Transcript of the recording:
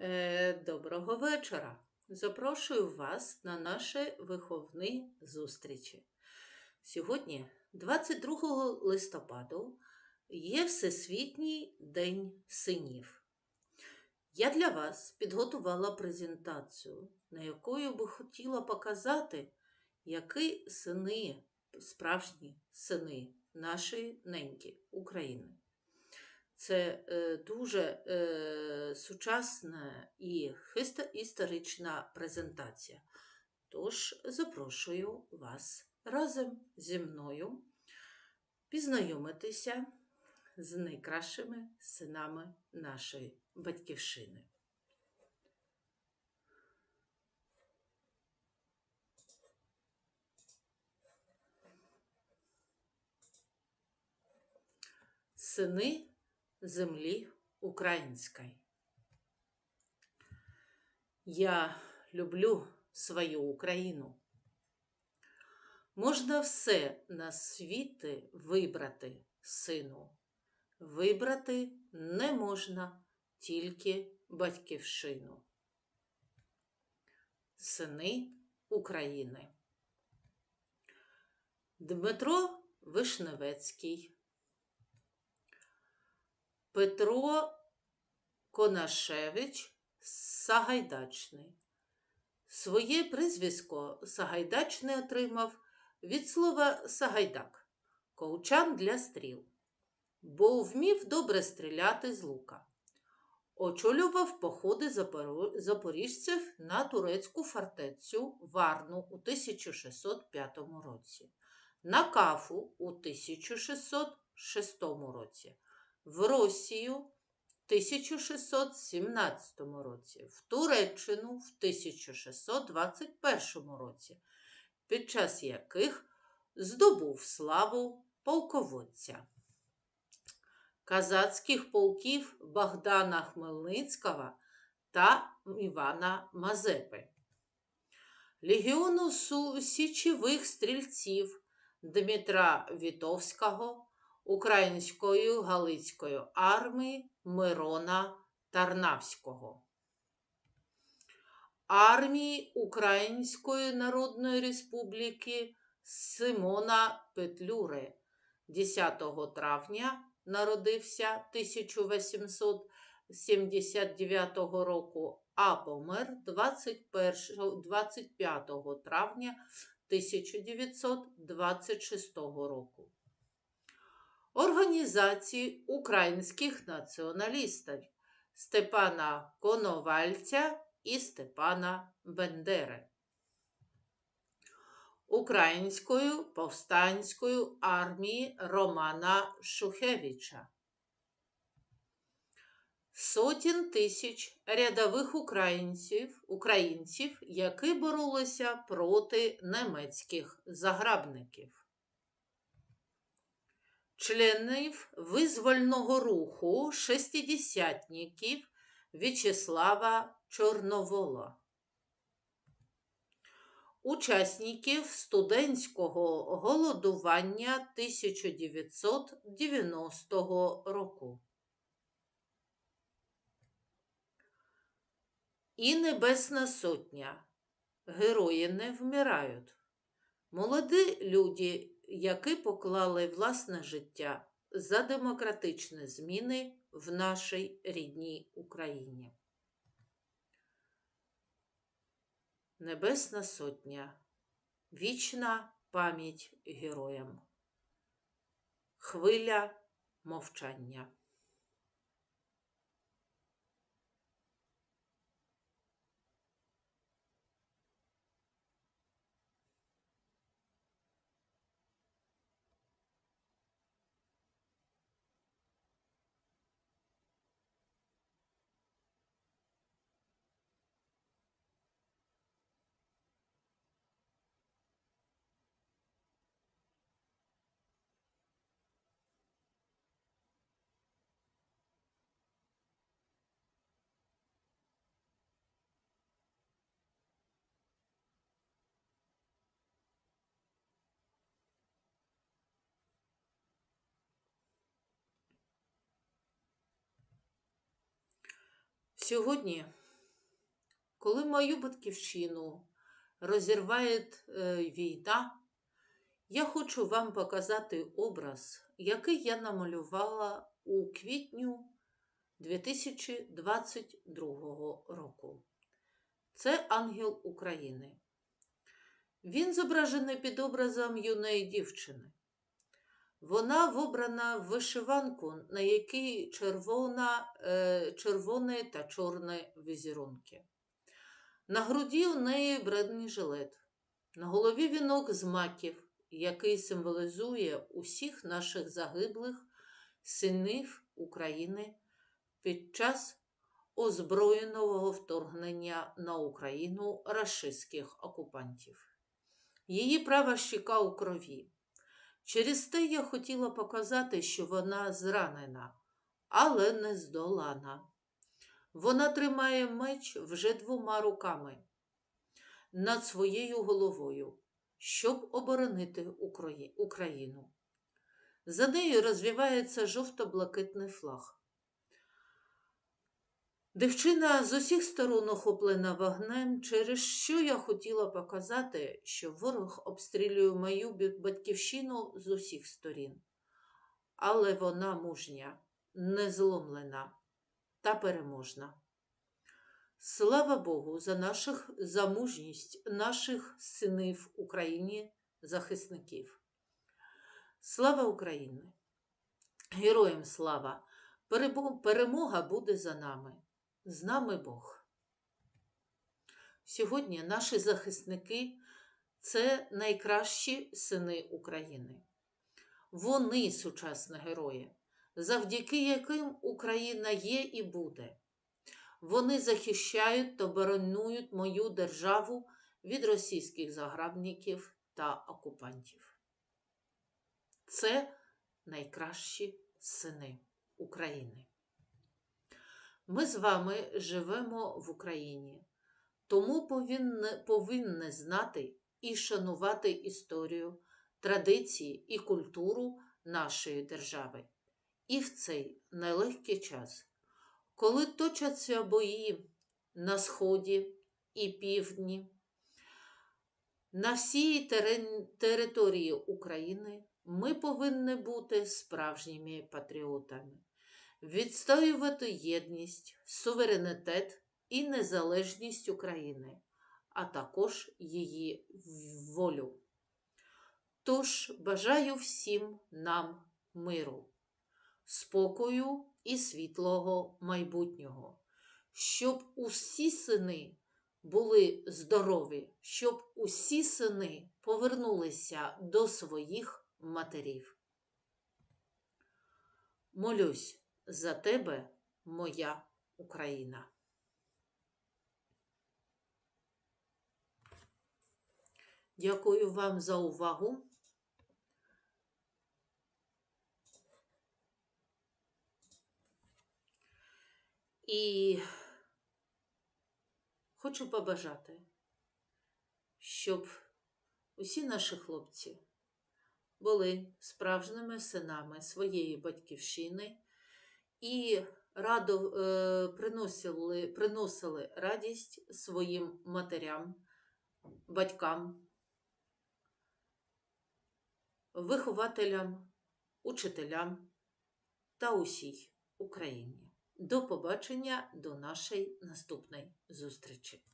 Е, Доброго вечора. Запрошую вас на наші виховні зустрічі. Сьогодні, 22 листопаду, є Всесвітній день синів. Я для вас підготувала презентацію, на якою би хотіла показати, які сини, справжні сини нашої неньки України. Це е, дуже е, сучасна і історична презентація. Тож запрошую вас разом зі мною пізнайомитися з найкращими синами нашої батьківщини. Сини землі української. Я люблю свою Україну. Можна все на світі вибрати, сину. Вибрати не можна тільки батьківщину. Сини України. Дмитро Вишневецький. Петро Конашевич Сагайдачний. Своє прізвисько Сагайдачний отримав від слова Сагайдак, ковчан для стріл, бо вмів добре стріляти з лука. Очолював походи запоріжців на турецьку фортецю Варну у 1605 році, на Кафу у 1606 році в Росію в 1617 році, в Туреччину в 1621 році, під час яких здобув славу полководця. Казацьких полків Богдана Хмельницького та Івана Мазепи. Легіону січових стрільців Дмитра Вітовського Української Галицької армії Мирона Тарнавського, армії Української Народної Республіки Симона Петлюри. 10 травня народився 1879 року, а помер 21, 25 травня 1926 року організації українських націоналістів Степана Коновальця і Степана Бендери, Української повстанської армії Романа Шухевича, сотень тисяч рядових українців, українців, які боролися проти німецьких загарбників членів визвольного руху шестидесятників В'ячеслава Чорновола, учасників студентського голодування 1990 року. І Небесна Сотня. Герої не вмирають. Молоді люди, які поклали власне життя за демократичні зміни в нашій рідній Україні. Небесна Сотня. Вічна пам'ять героям. Хвиля мовчання. Сьогодні коли мою батьківщину розірває е, війна, я хочу вам показати образ, який я намалювала у квітню 2022 року. Це ангел України. Він зображений під образом юної дівчини. Вона вобрана в вишиванку, на якій червона, е, червоне та чорне візерунки. На груді у неї бредний жилет, на голові вінок з маків, який символізує усіх наших загиблих синів України під час озброєного вторгнення на Україну рашистських окупантів. Її права щека у крові. Через те я хотіла показати, що вона зранена, але не здолана. Вона тримає меч вже двома руками над своєю головою, щоб оборонити Україну. За нею розвивається жовто-блакитний флаг. Дівчина з усіх сторон охоплена вогнем, через що я хотіла показати, що ворог обстрілює мою батьківщину з усіх сторін. Але вона мужня, незломлена та переможна. Слава Богу, за, наших, за мужність наших синів Україні захисників. Слава Україні! Героям слава! Перемога буде за нами. З нами Бог. Сьогодні наші захисники це найкращі сини України. Вони сучасні герої, завдяки яким Україна є і буде. Вони захищають та боронують мою державу від російських загарбників та окупантів. Це найкращі сини України. Ми з вами живемо в Україні, тому повинні, повинні знати і шанувати історію, традиції і культуру нашої держави. І в цей нелегкий час, коли точаться бої на Сході і Півдні, на всій території України ми повинні бути справжніми патріотами відстоювати єдність, суверенітет і незалежність України, а також її волю. Тож бажаю всім нам миру, спокою і світлого майбутнього, щоб усі сини були здорові, щоб усі сини повернулися до своїх матерів. Молюсь за тебе, моя Україна. Дякую вам за увагу. І хочу побажати, щоб усі наші хлопці були справжніми синами своєї батьківщини і радо, е, приносили, приносили радість своїм матерям, батькам, вихователям, учителям та усій Україні. До побачення до нашої наступної зустрічі!